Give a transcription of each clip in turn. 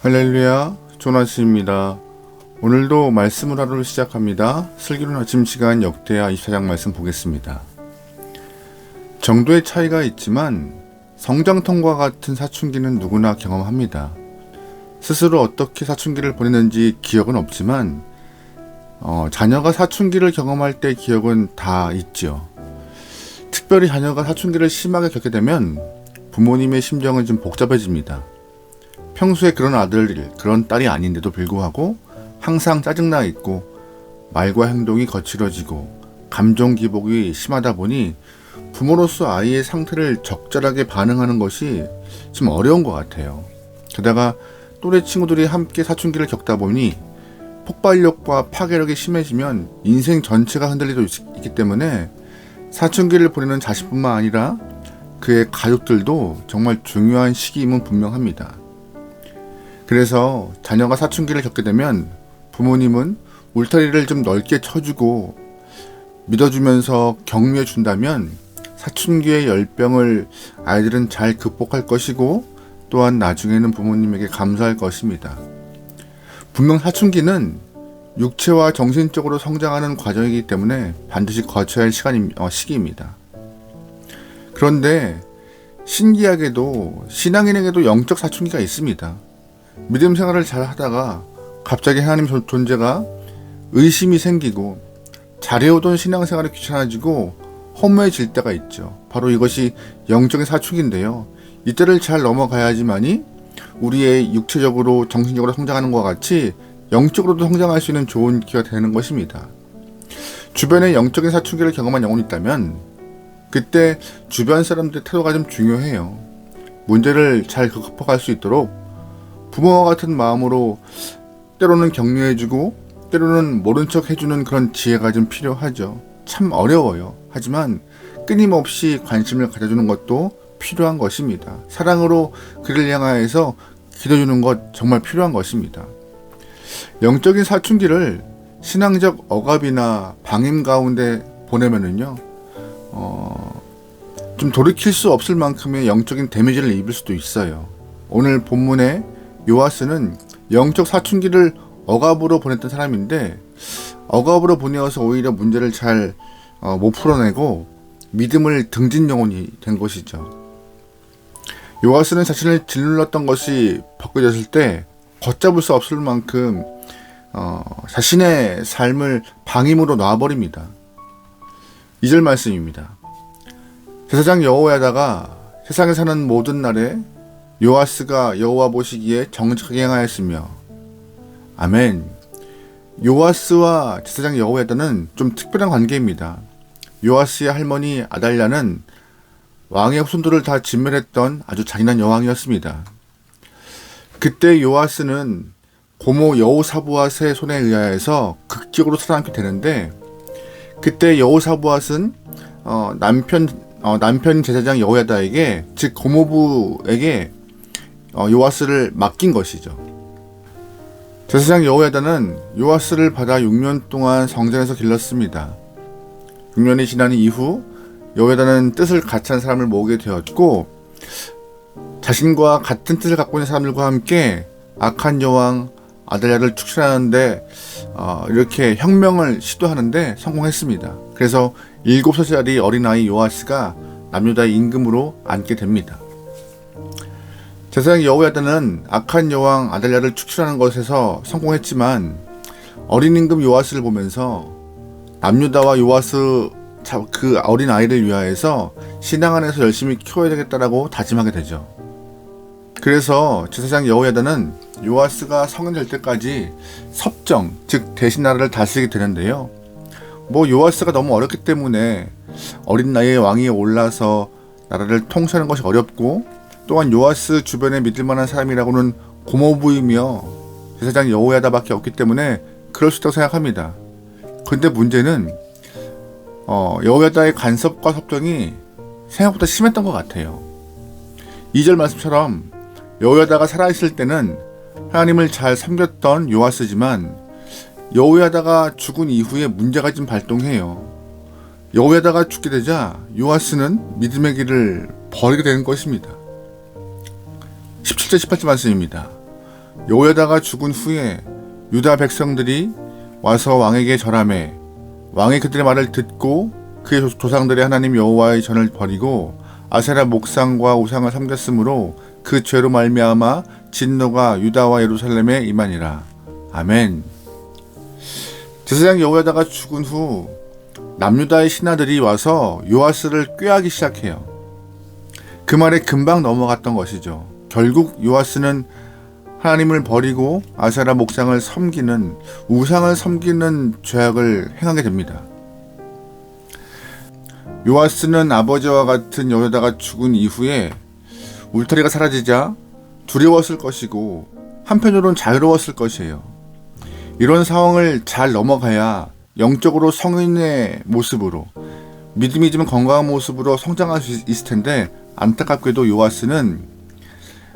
할렐루야, 조나스입니다. 오늘도 말씀을 하루 시작합니다. 슬기로운 아침 시간 역대하 24장 말씀 보겠습니다. 정도의 차이가 있지만 성장통과 같은 사춘기는 누구나 경험합니다. 스스로 어떻게 사춘기를 보냈는지 기억은 없지만 어, 자녀가 사춘기를 경험할 때 기억은 다 있죠. 특별히 자녀가 사춘기를 심하게 겪게 되면 부모님의 심정은 좀 복잡해집니다. 평소에 그런 아들, 그런 딸이 아닌데도 불구하고 항상 짜증나 있고 말과 행동이 거칠어지고 감정 기복이 심하다 보니 부모로서 아이의 상태를 적절하게 반응하는 것이 좀 어려운 것 같아요. 게다가 또래 친구들이 함께 사춘기를 겪다 보니 폭발력과 파괴력이 심해지면 인생 전체가 흔들릴 수 있기 때문에 사춘기를 보내는 자식뿐만 아니라 그의 가족들도 정말 중요한 시기임은 분명합니다. 그래서 자녀가 사춘기를 겪게 되면 부모님은 울타리를 좀 넓게 쳐주고 믿어주면서 격려해 준다면 사춘기의 열병을 아이들은 잘 극복할 것이고 또한 나중에는 부모님에게 감사할 것입니다. 분명 사춘기는 육체와 정신적으로 성장하는 과정이기 때문에 반드시 거쳐야 할 시간 어, 시기입니다. 그런데 신기하게도 신앙인에게도 영적 사춘기가 있습니다. 믿음 생활을 잘 하다가 갑자기 하나님 존재가 의심이 생기고 잘해오던 신앙생활이 귀찮아지고 허무해질 때가 있죠. 바로 이것이 영적인 사춘기인데요. 이때를 잘 넘어가야지만이 우리의 육체적으로 정신적으로 성장하는 것과 같이 영적으로도 성장할 수 있는 좋은 기회가 되는 것입니다. 주변에 영적인 사춘기를 경험한 영혼이 있다면 그때 주변 사람들의 태도가 좀 중요해요. 문제를 잘 극복할 수 있도록 부모와 같은 마음으로 때로는 격려해주고 때로는 모른 척 해주는 그런 지혜가 좀 필요하죠. 참 어려워요. 하지만 끊임없이 관심을 가져주는 것도 필요한 것입니다. 사랑으로 그를 향하여서 기도주는 것 정말 필요한 것입니다. 영적인 사춘기를 신앙적 억압이나 방임 가운데 보내면은요, 어, 좀 돌이킬 수 없을 만큼의 영적인 데미지를 입을 수도 있어요. 오늘 본문에 요아스는 영적 사춘기를 억압으로 보냈던 사람인데 억압으로 보내어서 오히려 문제를 잘못 어, 풀어내고 믿음을 등진 영혼이 된 것이죠. 요아스는 자신을 짓눌렀던 것이 벗겨졌을 때 걷잡을 수 없을 만큼 어, 자신의 삶을 방임으로 놔버립니다. 2절 말씀입니다. 제사장 여호야다가 세상에 사는 모든 날에 요아스가 여호와 보시기에 정직하게 행하였으며 아멘. 요아스와 제사장 여호야다는 좀 특별한 관계입니다. 요아스의 할머니 아달랴는 왕의 후손들을 다 진멸했던 아주 잔인한 여왕이었습니다. 그때 요아스는 고모 여호사부앗의 손에 의하여서 극적으로 살아남게 되는데 그때 여호사부앗은 어, 남편 어, 남편 제사장 여호야다에게 즉 고모부에게 어, 요아스를 맡긴 것이죠. 제사장 여호야다는 요아스를 받아 6년 동안 성전에서 길렀습니다. 6년이 지난 이후 여호야다는 뜻을 같이 한 사람을 모으게 되었고 자신과 같은 뜻을 갖고 있는 사람들과 함께 악한 여왕 아달랴를 축출하는데 어, 이렇게 혁명을 시도하는데 성공했습니다. 그래서 7살짜리 어린아이 요아스가 남유다의 임금으로 앉게 됩니다. 제사장 여호야다는 악한 여왕 아달랴를 축출하는 것에서 성공했지만 어린 임금 요아스를 보면서 남유다와 요아스 그 어린 아이를 위하여서 신앙 안에서 열심히 키워야 되겠다라고 다짐하게 되죠. 그래서 제사장 여호야다는 요아스가 성인 될 때까지 섭정, 즉 대신 나라를 다스리게 되는데요. 뭐 요아스가 너무 어렸기 때문에 어린 나이에 왕위에 올라서 나라를 통치하는 것이 어렵고 또한 요아스 주변에 믿을 만한 사람이라고는 고모부이며 제사장 여호야다밖에 없기 때문에 그럴 수 있다고 생각합니다. 근데 문제는 어, 여호야다의 간섭과 섭정이 생각보다 심했던 것 같아요. 2절 말씀처럼 여호야다가 살아있을 때는 하나님을 잘 섬겼던 요아스지만 여호야다가 죽은 이후에 문제가 좀 발동해요. 여호야다가 죽게 되자 요아스는 믿음의 길을 버리게 되는 것입니다. 17절 18절 말씀입니다. 여호야다가 죽은 후에 유다 백성들이 와서 왕에게 절함해 왕이 그들의 말을 듣고 그의 조상들의 하나님 여호와의 전을 버리고 아세라 목상과 우상을 섬겼으므로 그 죄로 말미암아 진노가 유다와 예루살렘에 임하니라. 아멘. 제사장 여호야다가 죽은 후 남유다의 신하들이 와서 요아스를 꾀하기 시작해요. 그 말에 금방 넘어갔던 것이죠. 결국 요아스는 하나님을 버리고 아세라 목상을 섬기는 우상을 섬기는 죄악을 행하게 됩니다. 요아스는 아버지와 같은 여호야다가 죽은 이후에 울타리가 사라지자 두려웠을 것이고 한편으론 자유로웠을 것이에요. 이런 상황을 잘 넘어가야 영적으로 성인의 모습으로 믿음이 좀 건강한 모습으로 성장할 수 있을 텐데 안타깝게도 요아스는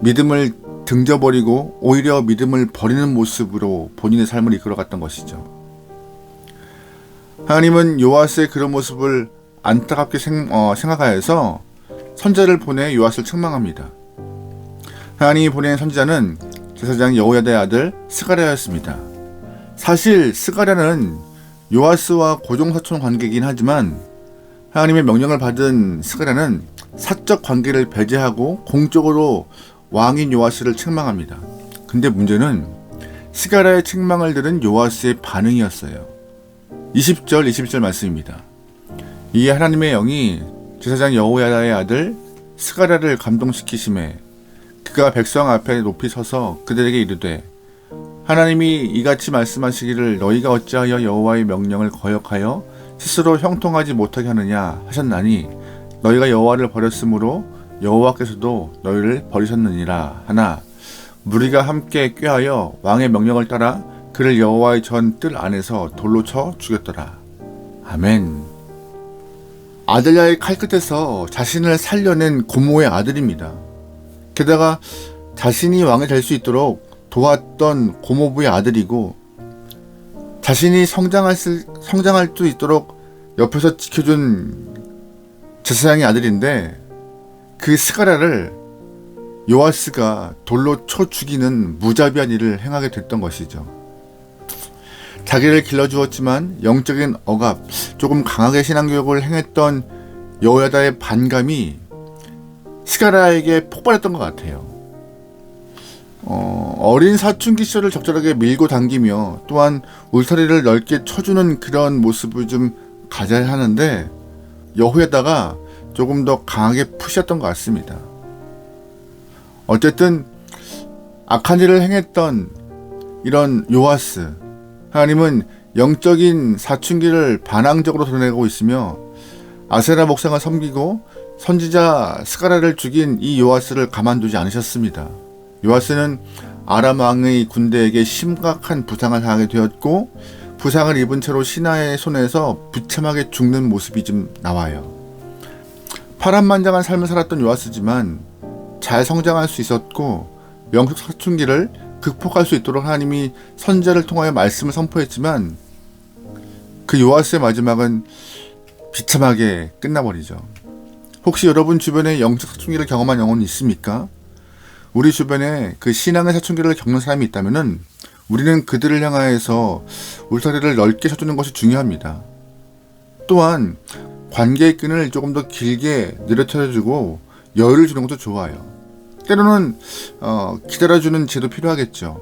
믿음을 등져버리고 오히려 믿음을 버리는 모습으로 본인의 삶을 이끌어갔던 것이죠. 하나님은 요아스의 그런 모습을 안타깝게 생, 어, 생각하여서 선자를 보내 요아스를 책망합니다. 하나님이 보낸 선지자는 제사장 여호야다의 아들 스가랴였습니다. 사실 스가랴는 요아스와 고종사촌 관계이긴 하지만 하나님의 명령을 받은 스가랴는 사적 관계를 배제하고 공적으로 왕인 요아스를 책망합니다. 근데 문제는 스가랴의 책망을 들은 요아스의 반응이었어요. 20절 21절 말씀입니다. 이에 하나님의 영이 제사장 여호야다의 아들 스가랴를 감동시키심에 그가 백성 앞에 높이 서서 그들에게 이르되 하나님이 이같이 말씀하시기를 너희가 어찌하여 여호와의 명령을 거역하여 스스로 형통하지 못하게 하느냐 하셨나니 너희가 여호와를 버렸으므로 여호와께서도 너희를 버리셨느니라 하나 무리가 함께 꾀하여 왕의 명령을 따라 그를 여호와의 전 뜰 안에서 돌로 쳐 죽였더라. 아멘. 아들야의 칼끝에서 자신을 살려낸 고모의 아들입니다. 게다가 자신이 왕이 될 수 있도록 도왔던 고모부의 아들이고 자신이 성장할 수, 성장할 수 있도록 옆에서 지켜준 제사장의 아들인데 그 스가라를 요아스가 돌로 쳐 죽이는 무자비한 일을 행하게 됐던 것이죠. 자기를 길러주었지만 영적인 억압, 조금 강하게 신앙교육을 행했던 여호야다의 반감이 스가라에게 폭발했던 것 같아요. 어, 어린 사춘기 시절을 적절하게 밀고 당기며 또한 울타리를 넓게 쳐주는 그런 모습을 좀 가져야 하는데 여후에다가 조금 더 강하게 푸셨던 것 같습니다. 어쨌든 악한 일을 행했던 이런 요아스 하나님은 영적인 사춘기를 반항적으로 드러내고 있으며 아세라 목상을 섬기고 선지자 스가라를 죽인 이 요아스를 가만두지 않으셨습니다. 요아스는 아람 왕의 군대에게 심각한 부상을 당하게 되었고 부상을 입은 채로 신하의 손에서 비참하게 죽는 모습이 좀 나와요. 파란만장한 삶을 살았던 요아스지만 잘 성장할 수 있었고 명숙 사춘기를 극복할 수 있도록 하나님이 선자를 통하여 말씀을 선포했지만 그 요아스의 마지막은 비참하게 끝나버리죠. 혹시 여러분 주변에 영적 사춘기를 경험한 영혼이 있습니까? 우리 주변에 그 신앙의 사춘기를 겪는 사람이 있다면은 우리는 그들을 향하여서 울타리를 넓게 쳐주는 것이 중요합니다. 또한 관계의 끈을 조금 더 길게 내려쳐주고 여유를 주는 것도 좋아요. 때로는 어, 기다려주는 제도 필요하겠죠.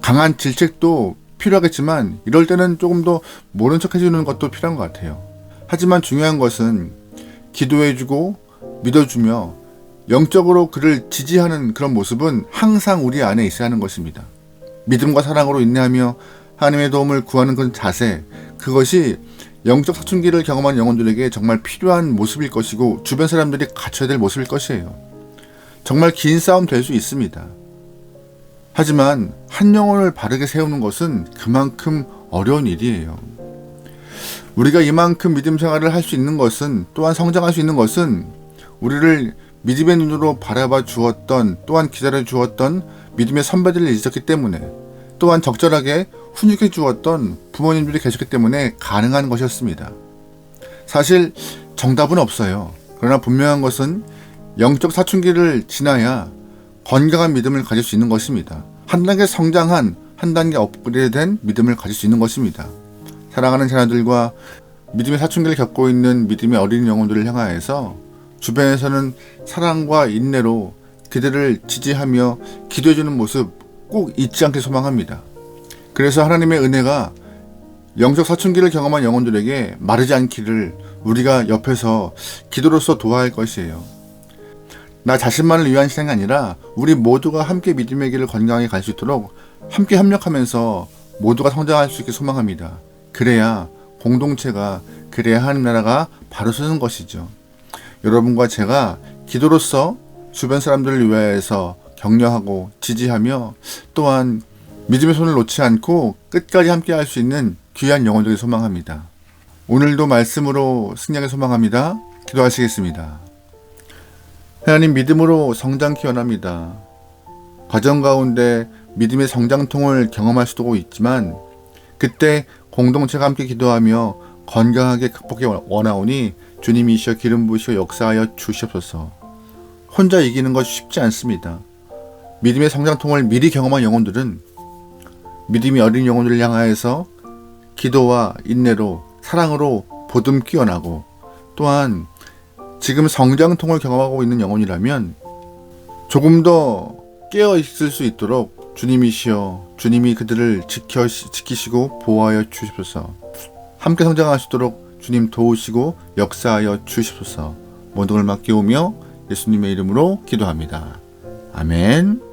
강한 질책도 필요하겠지만 이럴 때는 조금 더 모른 척 해주는 것도 필요한 것 같아요. 하지만 중요한 것은 기도해주고 믿어주며 영적으로 그를 지지하는 그런 모습은 항상 우리 안에 있어야 하는 것입니다. 믿음과 사랑으로 인내하며 하나님의 도움을 구하는 그런 자세, 그것이 영적 사춘기를 경험한 영혼들에게 정말 필요한 모습일 것이고 주변 사람들이 갖춰야 될 모습일 것이에요. 정말 긴 싸움 될 수 있습니다. 하지만 한 영혼을 바르게 세우는 것은 그만큼 어려운 일이에요. 우리가 이만큼 믿음 생활을 할 수 있는 것은 또한 성장할 수 있는 것은 우리를 믿음의 눈으로 바라봐 주었던 또한 기다려 주었던 믿음의 선배들이 있었기 때문에 또한 적절하게 훈육해 주었던 부모님들이 계셨기 때문에 가능한 것이었습니다. 사실 정답은 없어요. 그러나 분명한 것은 영적 사춘기를 지나야 건강한 믿음을 가질 수 있는 것입니다. 한 단계 성장한 한 단계 업그레이드된 믿음을 가질 수 있는 것입니다. 사랑하는 자녀들과 믿음의 사춘기를 겪고 있는 믿음의 어린 영혼들을 향하여서 주변에서는 사랑과 인내로 그들을 지지하며 기도해주는 모습 꼭 잊지 않게 소망합니다. 그래서 하나님의 은혜가 영적 사춘기를 경험한 영혼들에게 마르지 않기를 우리가 옆에서 기도로서 도와야 할 것이에요. 나 자신만을 위한 시간이 아니라 우리 모두가 함께 믿음의 길을 건강하게 갈수 있도록 함께 협력하면서 모두가 성장할 수 있게 소망합니다. 그래야 공동체가 그래야 하나님 나라가 바로 서는 것이죠. 여러분과 제가 기도로서 주변 사람들을 위하여서 격려하고 지지하며 또한 믿음의 손을 놓지 않고 끝까지 함께 할 수 있는 귀한 영혼들을 소망합니다. 오늘도 말씀으로 승리하게 소망합니다. 기도하시겠습니다. 하나님 믿음으로 성장키 원합니다. 과정 가운데 믿음의 성장통을 경험할 수도 있지만 그때 공동체가 함께 기도하며 건강하게 극복해 원하오니 주님이시여 기름 부으시어 역사하여 주시옵소서. 혼자 이기는 것이 쉽지 않습니다. 믿음의 성장통을 미리 경험한 영혼들은 믿음이 어린 영혼들을 향하여서 기도와 인내로 사랑으로 보듬 끼어나고 또한 지금 성장통을 경험하고 있는 영혼이라면 조금 더 깨어 있을 수 있도록 주님이시여 주님이 그들을 지켜 지키시고 보호하여 주시옵소서. 함께 성장하시도록 주님 도우시고 역사하여 주시옵소서. 모든 걸 맡기오며 예수님의 이름으로 기도합니다. 아멘.